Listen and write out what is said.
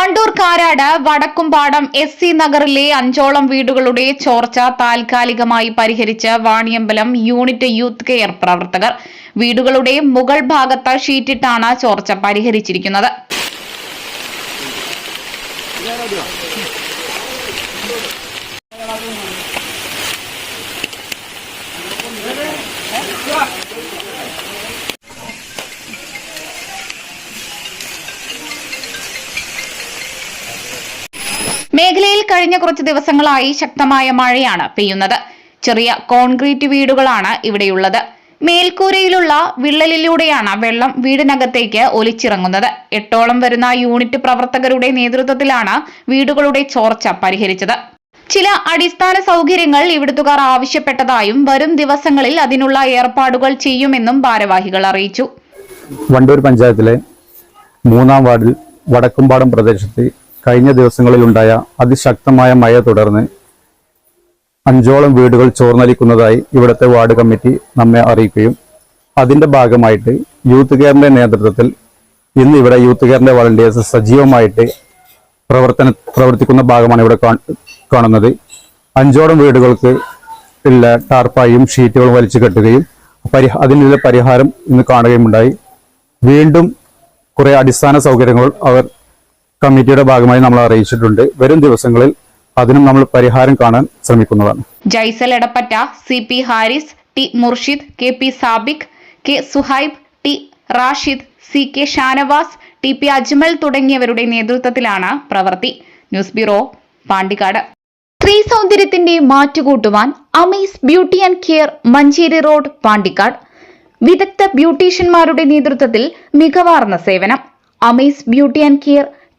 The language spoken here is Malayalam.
വണ്ടൂർ കാരാട് വടക്കുംപാടം എസ് സി നഗറിലെ അഞ്ചോളം വീടുകളുടെ ചോർച്ച താൽക്കാലികമായി പരിഹരിച്ച് വാണിയമ്പലം യൂണിറ്റ് യൂത്ത് കെയർ പ്രവർത്തകർ. വീടുകളുടെ മുകൾ ഭാഗത്ത് ഷീറ്റിട്ടാണ് ചോർച്ച പരിഹരിച്ചിരിക്കുന്നത്. കഴിഞ്ഞ കുറച്ച് ദിവസങ്ങളായി ശക്തമായ മഴയാണ് പെയ്യുന്നത്. ചെറിയ കോൺക്രീറ്റ് വീടുകളാണ് ഇവിടെയുള്ളത്. മേൽക്കൂരയിലുള്ള വിള്ളലിലൂടെയാണ് വെള്ളം വീടിനകത്തേക്ക് ഒലിച്ചിറങ്ങുന്നത്. എട്ടോളം വരുന്ന യൂണിറ്റ് പ്രവർത്തകരുടെ നേതൃത്വത്തിലാണ് വീടുകളുടെ ചോർച്ച പരിഹരിച്ചത്. ചില അടിസ്ഥാന സൗകര്യങ്ങൾ ഇവിടുത്തുകാർ ആവശ്യപ്പെട്ടതായും വരും ദിവസങ്ങളിൽ അതിനുള്ള ഏർപ്പാടുകൾ ചെയ്യുമെന്നും ഭാരവാഹികൾ അറിയിച്ചു. വണ്ടൂർ പഞ്ചായത്തിലെ മൂന്നാം വാർഡിൽ വടക്കുംപാടം പ്രദേശത്ത് കഴിഞ്ഞ ദിവസങ്ങളിലുണ്ടായ അതിശക്തമായ മഴ തുടർന്ന് അഞ്ചോളം വീടുകൾ ചോർന്നലിക്കുന്നതായി ഇവിടുത്തെ വാർഡ് കമ്മിറ്റി നമ്മെ അറിയിക്കുകയും അതിന്റെ ഭാഗമായിട്ട് യൂത്ത് കെയറിന്റെ നേതൃത്വത്തിൽ ഇന്ന് ഇവിടെ യൂത്ത് കെയറിന്റെ വളണ്ടിയേഴ്സ് സജീവമായിട്ട് പ്രവർത്തന പ്രവർത്തിക്കുന്ന ഭാഗമാണ് ഇവിടെ കാണുന്നത്. അഞ്ചോളം വീടുകൾക്ക് ഉള്ള ടാർപ്പായും ഷീറ്റുകളും വലിച്ചു കെട്ടുകയും പരിഹ അതിനുള്ള പരിഹാരം ഇന്ന് കാണുകയുമുണ്ടായി. വീണ്ടും കുറേ അടിസ്ഥാന സൗകര്യങ്ങൾ അവർ കമ്മിറ്റിയുടെ ഭാഗമായി നമ്മൾ അറിയിച്ചിട്ടുണ്ട്. വരും ദിവസങ്ങളിൽ അതിനും നമ്മൾ പരിഹാരം കാണാൻ ശ്രമിക്കുന്നതാണ്. Jaisal Edappatta C P Haris T Murshid K P Sabik K Suhaib T Rashid C K Shanavas T P Ajmal തുടങ്ങിയവരുടെ നേതൃത്വത്തിലാണ് പ്രവൃത്തി. News bureau Pandikkad. സ്ത്രീ സൗന്ദര്യത്തിന്റെ മാറ്റുകൂട്ടുവാൻ Amees beauty and care Manjeri road Pandikkad. വിദഗ്ധ ബ്യൂട്ടീഷ്യന്മാരുടെ നേതൃത്വത്തിൽ മികവാർന്ന സേവനം. Amees beauty and care